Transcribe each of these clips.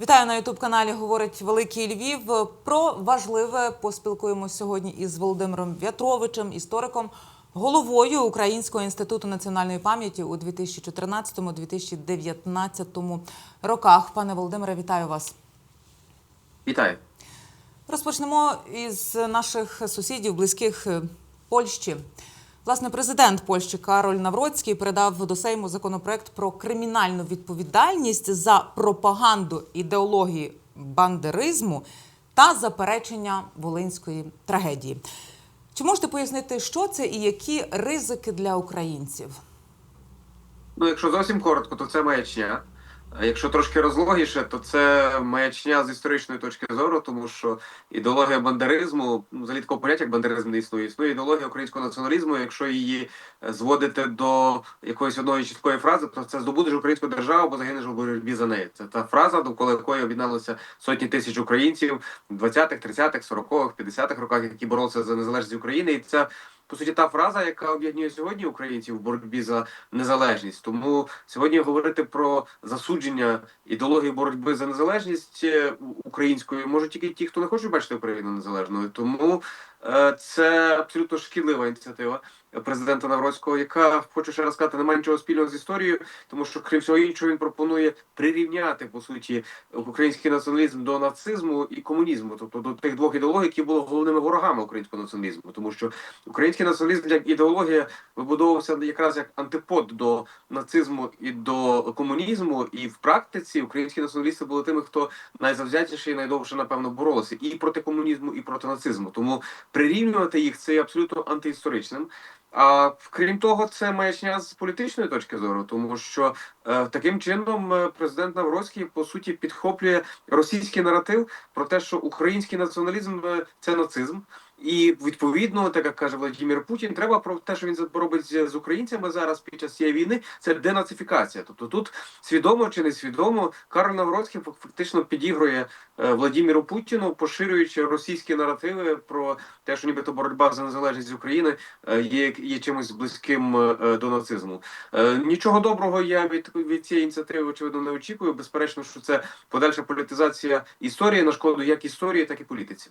Вітаю на Ютуб каналі. Говорить Великий Львів. Про важливе поспілкуємося сьогодні із Володимиром В'ятровичем, істориком, головою Українського інституту національної пам'яті у 2014-2019 роках. Пане Володимире, вітаю вас. Вітаю. Розпочнемо із наших сусідів, близьких Польщі. Власне, президент Польщі Кароль Навроцький передав до Сейму законопроект про кримінальну відповідальність за пропаганду ідеології бандеризму та заперечення волинської трагедії. Чи можете пояснити, що це і які ризики для українців? Ну, якщо зовсім коротко, то це маячня. Якщо трошки розлогіше, то це маячня з історичної точки зору, тому що ідеологія бандеризму, ну, взагалі такого поняття як бандеризм не існує. Існує ідеологія українського націоналізму. Якщо її е, зводити до якоїсь одної чіткої фрази, то це здобудеш українську державу, бо загинеш у боротьбі за неї. Це та фраза, довкола якої об'єдналися сотні тисяч українців в 20-х, 30-х, 40-х, 50-х роках, які боролися за незалежність України, і це. По суті, та фраза, яка об'єднує сьогодні українців в боротьбі за незалежність. Тому сьогодні говорити про засудження ідеології боротьби за незалежність е, українською можуть тільки ті, хто не хоче бачити Україну незалежною. Тому е, це абсолютно шкідлива ініціатива президента Навроцького, яка хочу ще раз сказати, не має нічого спільного з історією, тому що крім всього іншого він пропонує прирівняти по суті український націоналізм до нацизму і комунізму, тобто до тих двох ідеологій, які були головними ворогами українського націоналізму, тому що український націоналізм як ідеологія вибудовувався якраз як антипод до нацизму і до комунізму, і в практиці українські націоналісти були тими, хто найзавзятіше і найдовше напевно боролися і проти комунізму, і проти нацизму. Тому прирівнювати їх це є абсолютно антиісторичним. А крім того, це маячня з політичної точки зору, тому що е, таким чином е, президент Навроцький по суті підхоплює російський наратив про те, що український націоналізм е, це нацизм. І відповідно, так як каже Владимир Путін, треба про те, що він робить з українцями зараз під час цієї війни, це денацифікація. Тобто тут свідомо чи несвідомо Карл Навроцький фактично підігрує е, Владимиру Путіну, поширюючи російські наративи про те, що нібито боротьба за незалежність України е, є, є чимось близьким е, до нацизму. Нічого доброго я від, від цієї ініціативи очевидно не очікую. Безперечно, що це подальша політизація історії на шкоду як історії, так і політиці.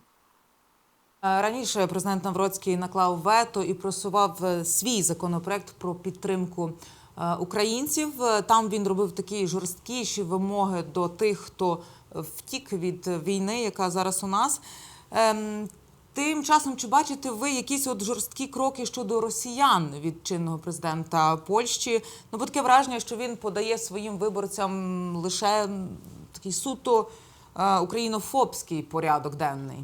Е, Раніше президент Навроцький наклав вето і просував е, свій законопроект про підтримку е, українців. Там він робив такі жорсткіші вимоги до тих, хто втік від війни, яка зараз у нас. Ем, Тим часом, чи бачите ви якісь от жорсткі кроки щодо росіян від чинного президента Польщі? Ну, бо таке враження, що він подає своїм виборцям лише такий суто українофобський порядок денний.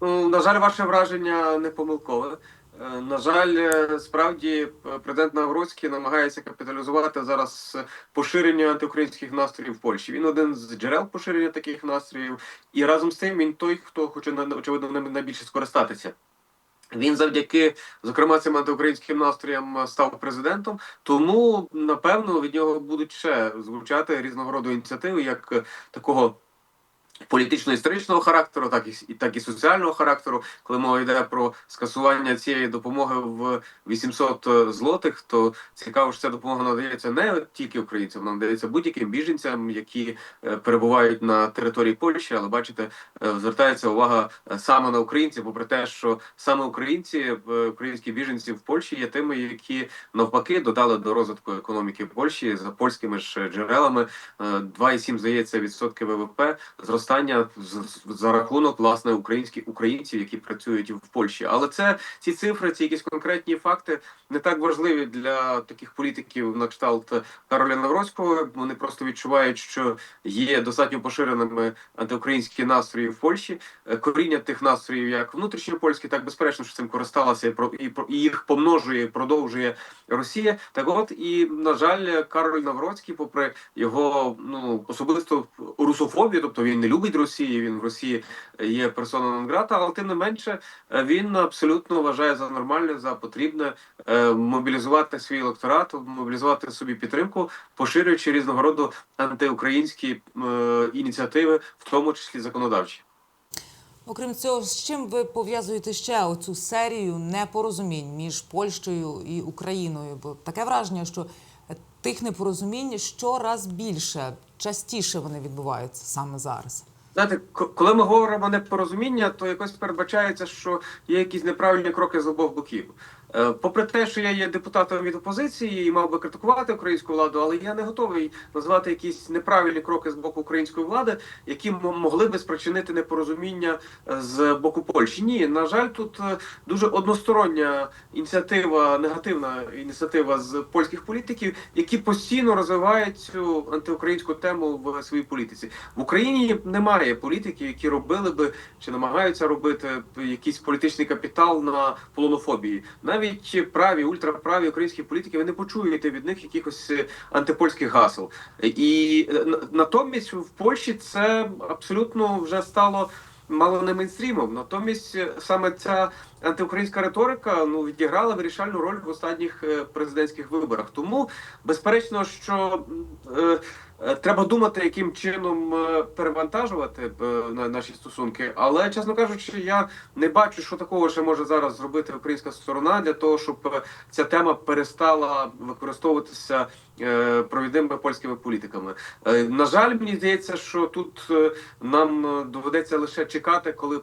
Ну, на жаль, ваше враження не помилкове. Е, На жаль, е, справді е, президент Навроцький намагається капіталізувати зараз е, поширення антиукраїнських настроїв в Польщі. Він один з джерел поширення таких настроїв, і разом з тим він той, хто хоче очевидно найбільше скористатися. Він завдяки зокрема цим антиукраїнським настроям е, став президентом. Тому напевно від нього будуть ще звучати різного роду ініціативи, як е, такого політично-історичного характеру, так і так і соціального характеру. Коли мова йде про скасування цієї допомоги в 800 злотих, то цікаво, що ця допомога надається не тільки українцям, вона надається будь-яким біженцям, які е, перебувають на території Польщі, але бачите, е, звертається увага е, саме на українців, попри те, що саме українці, е, українські біженці в Польщі є тими, які навпаки додали до розвитку економіки Польщі за польськими ж джерелами. е, 2,7, здається, відсотки ВВП зростання за рахунок власне українських українців, які працюють в Польщі. Але це ці цифри, ці якісь конкретні факти не так важливі для таких політиків на кшталт Кароля Навроцького. Вони просто відчувають, що є достатньо поширеними антиукраїнські настрої в Польщі. Е, Коріння тих настроїв, як внутрішньопольські, так безперечно, що цим користалася і про і їх помножує, продовжує Росія. Так от і на жаль, Кароль Навроцький, попри його ну особисто русофобію, тобто він не любить Росію, він в Росії є персона нон-грата, але тим не менше е, він абсолютно вважає за нормальне, за потрібне е, мобілізувати свій електорат, мобілізувати собі підтримку, поширюючи різного роду антиукраїнські е, ініціативи, в тому числі законодавчі. Окрім цього, з чим ви пов'язуєте ще оцю серію непорозумінь між Польщею і Україною? Бо таке враження, що тих непорозумінь щораз більше, частіше вони відбуваються саме зараз. Знаєте, коли ми говоримо непорозуміння, то якось передбачається, що є якісь неправильні кроки з обох боків. Е, Попри те, що я є депутатом від опозиції і мав би критикувати українську владу, але я не готовий назвати якісь неправильні кроки з боку української влади, які могли би спричинити непорозуміння е, з боку Польщі. Ні, на жаль, тут е, дуже одностороння ініціатива, негативна ініціатива з польських політиків, які постійно розвивають цю антиукраїнську тему в своїй політиці. В Україні немає політиків, які робили би чи намагаються робити якийсь політичний капітал на полонофобії. Навіть праві, ультраправі українські політики, ви не почуєте від них якихось е, антипольських гасел. І е, натомість в Польщі це абсолютно вже стало. Мало не мейнстрімом. Натомість е, саме ця антиукраїнська риторика ну відіграла вирішальну роль в останніх президентських виборах. Тому безперечно, що е, треба думати, яким чином е, перевантажувати е, на- наші стосунки. Але чесно кажучи, я не бачу, що такого ще може зараз зробити українська сторона для того, щоб е, ця тема перестала використовуватися е, провідними польськими політиками. Е, На жаль, мені здається, що тут е, нам е, доведеться лише чекати, коли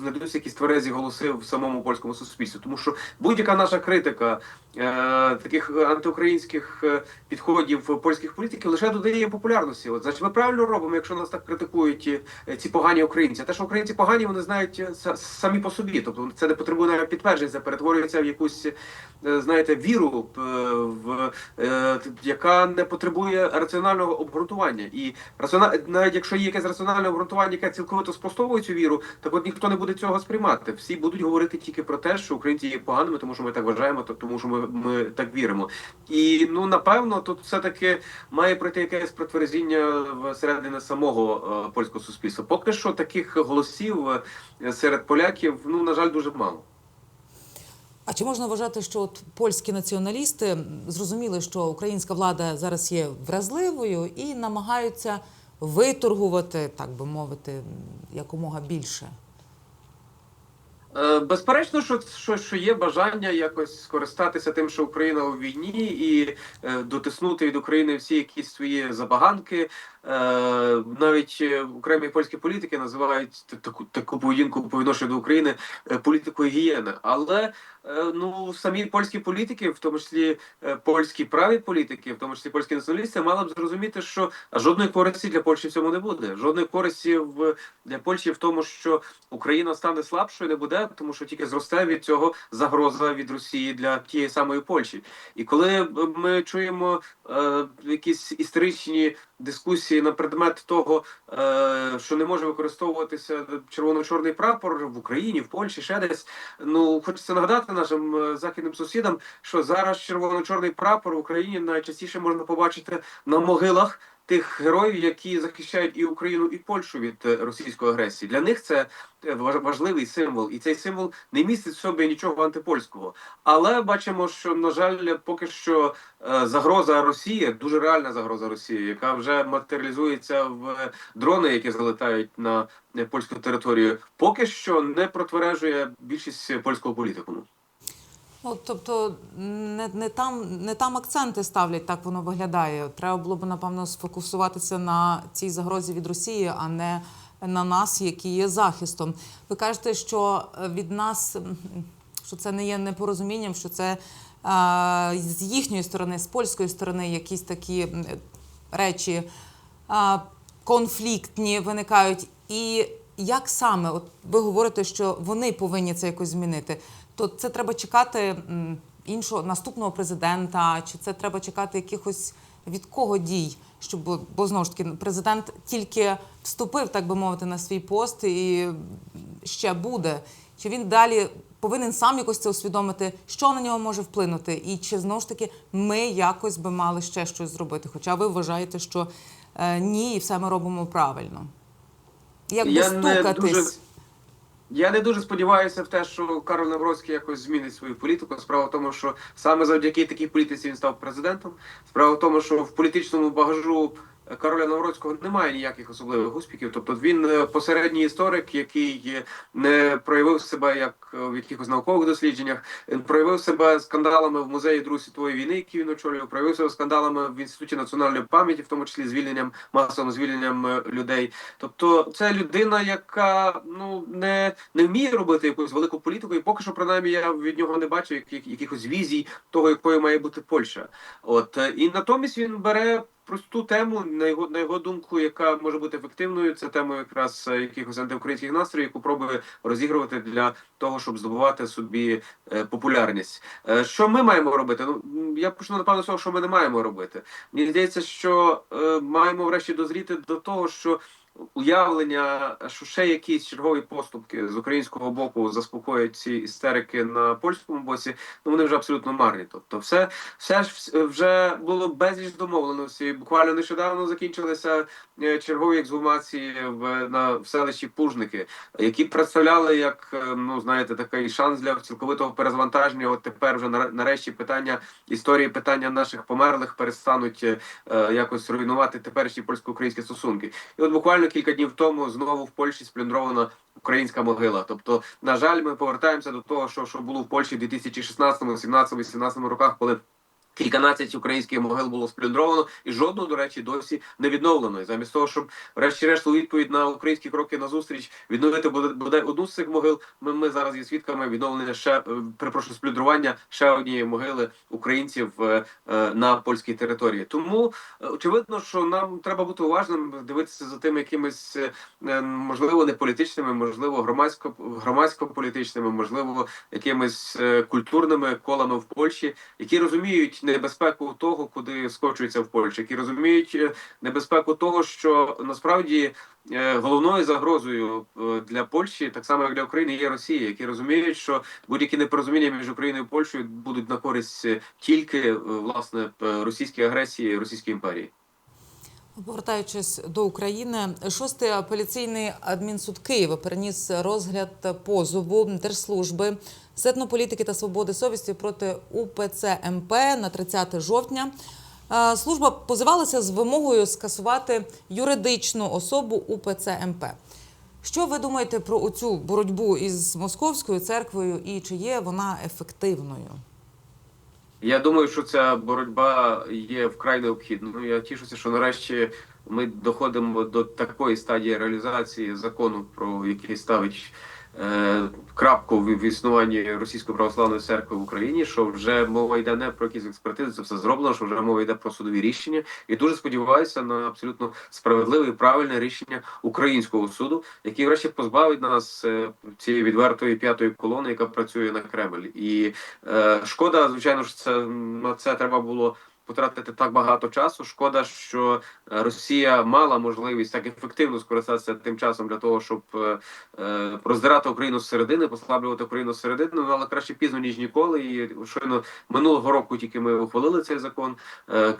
знайдуться якісь тверезі голоси в самому польському суспільстві, тому що будь-яка наша критика е, таких антиукраїнських е, підходів польських політиків лише додає популярності. От значить, ми правильно робимо, якщо нас так критикують е, ці погані українці. А те, що українці погані, вони знають е, самі по собі. Тобто це не потребує навіть підтверджень, це перетворюється в якусь е, знаєте віру е, в е, яка не потребує раціонального обґрунтування. І навіть якщо є якесь раціональне обґрунтування, яке цілковито спростовує цю віру, от ніхто не буде цього сприймати. Всі будуть говорити тільки про те, що українці є поганими, тому що ми так вважаємо, то- тому що ми, ми так віримо. І ну напевно, тут все таки має пройти якесь протверезіння всередині самого е, польського суспільства. Поки що таких голосів е, серед поляків, ну на жаль, дуже мало. А чи можна вважати, що от польські націоналісти зрозуміли, що українська влада зараз є вразливою і намагаються виторгувати, так би мовити, якомога більше? Е, Безперечно, що, що, що є бажання якось скористатися тим, що Україна у війні, і е, дотиснути від України всі якісь свої забаганки. Е, навіть е, окремі польські політики називають таку таку поведінку по відношенню до України е, політикою гієни. Але е, ну самі польські політики, в тому числі е, польські праві політики, в тому числі польські націоналісти, мали б зрозуміти, що жодної користі для Польщі в цьому не буде. Жодної користі в для Польщі в тому, що Україна стане слабшою, не буде, тому що тільки зросте від цього загроза від Росії для тієї самої Польщі. І коли е, ми чуємо е, якісь історичні дискусії на предмет того, е, що не може використовуватися червоно-чорний прапор в Україні, в Польщі, ще десь. Ну хочеться нагадати нашим е, західним сусідам, що зараз червоно-чорний прапор в Україні найчастіше можна побачити на могилах тих героїв, які захищають і Україну, і Польщу від е, російської агресії. Для них це е, важливий символ, і цей символ не містить в собі нічого антипольського. Але бачимо, що на жаль, поки що е, загроза Росії, дуже реальна загроза Росії, яка вже матеріалізується в дрони, які залетають на польську територію, поки що не протвережує більшість польського політикуму. Ну, тобто не, не, там, не там акценти ставлять, так воно виглядає. Треба було б, напевно, сфокусуватися на цій загрозі від Росії, а не на нас, які є захистом. Ви кажете, що е, від нас що це не є непорозумінням, що це а, з їхньої сторони, з польської сторони, якісь такі речі а, конфліктні виникають. І як саме, от ви говорите, що вони повинні це якось змінити, то це треба чекати іншого наступного президента, чи це треба чекати якихось від кого дій? Щоб бо, знову ж таки президент тільки вступив, так би мовити, на свій пост і ще буде. Чи він далі повинен сам якось це усвідомити, що на нього може вплинути, і чи знову ж таки ми якось би мали ще щось зробити? Хоча ви вважаєте, що е, ні, і все ми робимо правильно. Як достукатись? Я не дуже сподіваюся в те, що Карл Навроцький якось змінить свою політику. Справа в тому, що саме завдяки такій політиці він став президентом. Справа в тому, що в політичному багажу Кароля Навроцького немає ніяких особливих успіхів. Тобто він е, посередній історик, який е, не проявив себе як е, в якихось наукових дослідженнях, проявив себе скандалами в музеї Другої світової війни, який він очолював, проявив себе скандалами в інституті національної пам'яті, в тому числі звільненням масовим звільненням людей. Тобто, це людина, яка ну не, не вміє робити якусь велику політику, і поки що принаймні я від нього не бачу яких, якихось візій того, якою має бути Польща. От і натомість він бере просту тему, на його на його думку, яка може бути ефективною. Це тема якраз е, якихось антиукраїнських настроїв, яку пробує розігрувати для того, щоб здобувати собі е, популярність. Е, що ми маємо робити? Ну я почну напевно з того, що ми не маємо робити. Мені здається, що маємо врешті дозріти до того, що. Уявлення, що ще якісь чергові поступки з українського боку заспокоять ці істерики на польському боці, ну вони вже абсолютно марні. Тобто, все, все ж вже було безліч домовленості. Буквально нещодавно закінчилися е, чергові ексгумації в на в селищі Пужники, які представляли як е, ну знаєте такий шанс для цілковитого перезвантаження. От тепер вже наре- нарешті питання історії питання наших померлих перестануть е, е, якось руйнувати теперішні польсько-українські стосунки. І от буквально кілька днів тому знову в Польщі сплюндрована українська могила. Тобто, на жаль, ми повертаємося до того, що, що було в Польщі в 2016, 17, 18 роках, коли. Кільканадцять українських могил було сплюндровано, і жодного, до речі, досі не відновлено. І замість того, щоб врешті-решт у відповідь на українські кроки на зустріч відновити бодай одну з цих могил. Ми, ми зараз є свідками відновлення ще е, перепрошую сплюндрування ще однієї могили українців е, е, на польській території. Тому очевидно, що нам треба бути уважним, дивитися за тими якимись можливо не політичними, можливо, громадсько громадсько-політичними, можливо, якимись культурними колами в Польщі, які розуміють небезпеку того, куди скочується в Польщі, які розуміють е, небезпеку того, що насправді е, головною загрозою е, для Польщі, так само як для України, є Росія, які розуміють, що будь-які непорозуміння між Україною і Польщею будуть на користь тільки власне російській агресії, Російської імперії. Повертаючись до України, шостий апеляційний адмінсуд Києва переніс розгляд позову держслужби з етнополітики та свободи совісті проти УПЦ МП на 30 жовтня. Служба позивалася з вимогою скасувати юридичну особу УПЦ МП. Що ви думаєте про цю боротьбу із московською церквою і чи є вона ефективною? Я думаю, що ця боротьба є вкрай необхідною. Я тішуся, що нарешті ми доходимо до такої стадії реалізації закону, про який ставить крапку в, в існуванні Російської православної церкви в Україні. Що вже мова йде не про якісь експертизи, це все зроблено. Що вже мова йде про судові рішення, і дуже сподіваюся на абсолютно справедливе і правильне рішення українського суду, який врешті позбавить нас е, цієї відвертої п'ятої колони, яка працює на Кремль. І е, шкода, звичайно ж, це на це треба було. Потратити так багато часу. Шкода, що е, Росія мала можливість так ефективно скористатися тим часом для того, щоб е, е, роздирати Україну зсередини, послаблювати Україну зсередини. Ну, але краще пізно ніж ніколи. І щойно минулого року тільки ми ухвалили цей закон. Е,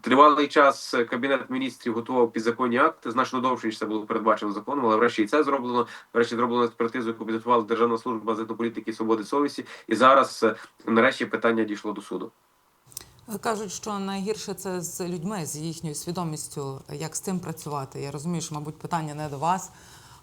Тривалий час кабінет міністрів готував підзаконні акти, значно довше ніж це було передбачено законом. Але врешті і це зроблено. Врешті зроблено експертизу, яку підготувала Державна служба з етнополітики і свободи совісті. І зараз нарешті питання дійшло до суду. Кажуть, що найгірше це з людьми, з їхньою свідомістю, як з цим працювати. Я розумію, що, мабуть, питання не до вас,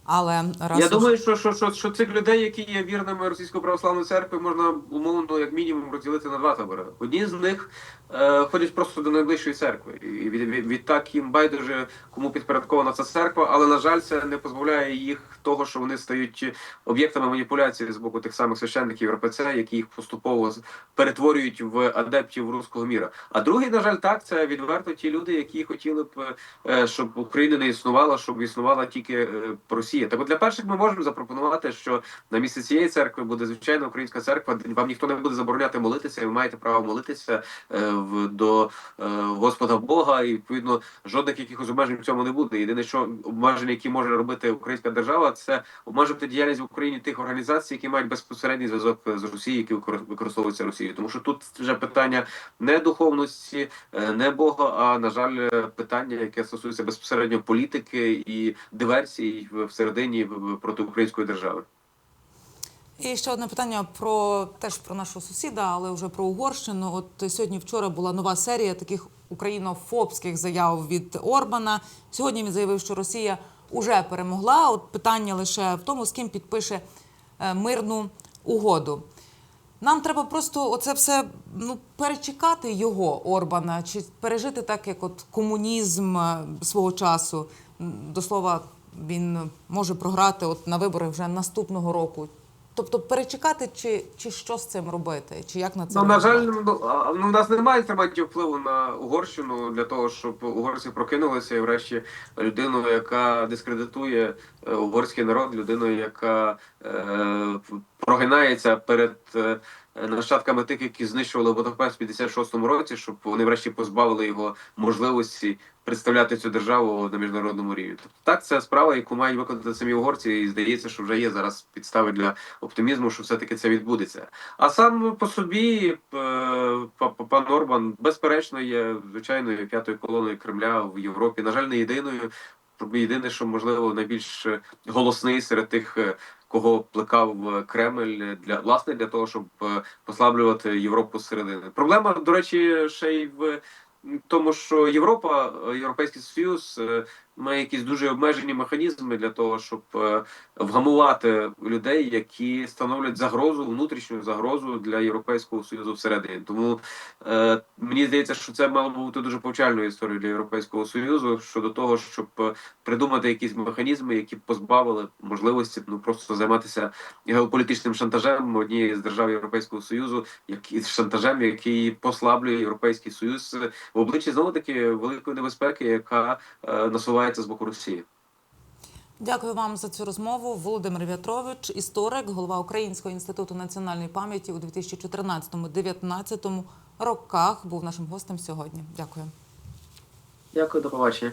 але раз Я уж- думаю, що, що, що, що цих людей, які є вірними російської православної церкви, можна умовно як мінімум розділити на два табори. Одні з них е, ходять просто до найближчої церкви, і від, від, відтак їм байдуже кому підпорядкована ця церква, але на жаль, це не позбавляє їх того, що вони стають об'єктами маніпуляції з боку тих самих священників РПЦ, які їх поступово перетворюють в адептів руського міра. А другий, на жаль, так це відверто ті люди, які хотіли б, е, щоб Україна не існувала, щоб існувала тільки е, Росія. Так от для перших ми можемо запропонувати, що на місці цієї церкви буде звичайна українська церква. Вам ніхто не буде забороняти молитися, і ви маєте право молитися е, в до е, Господа Бога, і відповідно жодних якихось обмежень в цьому не буде. Єдине, що обмеження, які може робити українська держава, це обмежити діяльність в Україні тих організацій, які мають безпосередній зв'язок з Росією, які викор- використовуються Росією. Тому що тут вже питання не духовності, е, не Бога, а на жаль, питання, яке стосується безпосередньо політики і диверсій в- всередині проти української держави. І ще одне питання про теж про нашого сусіда, але вже про Угорщину. От сьогодні вчора була нова серія таких українофобських заяв від Орбана. Сьогодні він заявив, що Росія уже перемогла. От питання лише в тому, з ким підпише е, мирну угоду. Нам треба просто оце все ну перечекати його Орбана, чи пережити так, як от комунізм е, свого часу. До слова, він може програти от на виборах вже наступного року. Тобто перечекати, чи, чи що з цим робити, чи як на це Ну, на жаль, ну, ну, у нас немає інструментів впливу на Угорщину для того, щоб угорці прокинулися і врешті людину, яка дискредитує е, угорський народ, людину, яка е, прогинається перед е, нащадками тих, які знищували Будапешт в 56-му році, щоб вони врешті позбавили його можливості представляти цю державу на міжнародному рівні. Тобто так, це справа, яку мають виконати самі угорці, і здається, що вже є зараз підстави для оптимізму, що все-таки це відбудеться. А сам по собі е, па- па- пан Орбан безперечно є звичайною п'ятою колоною Кремля в Європі. На жаль, не єдиною. Єдине, що можливо найбільш голосний серед тих, е, кого плекав е, Кремль для власне для того, щоб е, послаблювати Європу зсередини. Проблема, до речі, ще й в тому, що Європа, е, Європейський Союз е, має якісь дуже обмежені механізми для того, щоб е, вгамувати людей, які становлять загрозу, внутрішню загрозу для Європейського Союзу всередині. Тому е, мені здається, що це мало бути дуже повчальною історією для Європейського Союзу щодо того, щоб е, придумати якісь механізми, які позбавили можливості ну просто займатися геополітичним шантажем однієї з держав Європейського Союзу, як шантажем, який послаблює Європейський Союз в обличчі знову таки великої небезпеки, яка е, насувається з боку Росії. Дякую вам за цю розмову. Володимир В'ятрович, історик, голова Українського інституту національної пам'яті у 2014-2019 роках, був нашим гостем сьогодні. Дякую. Дякую, до побачення.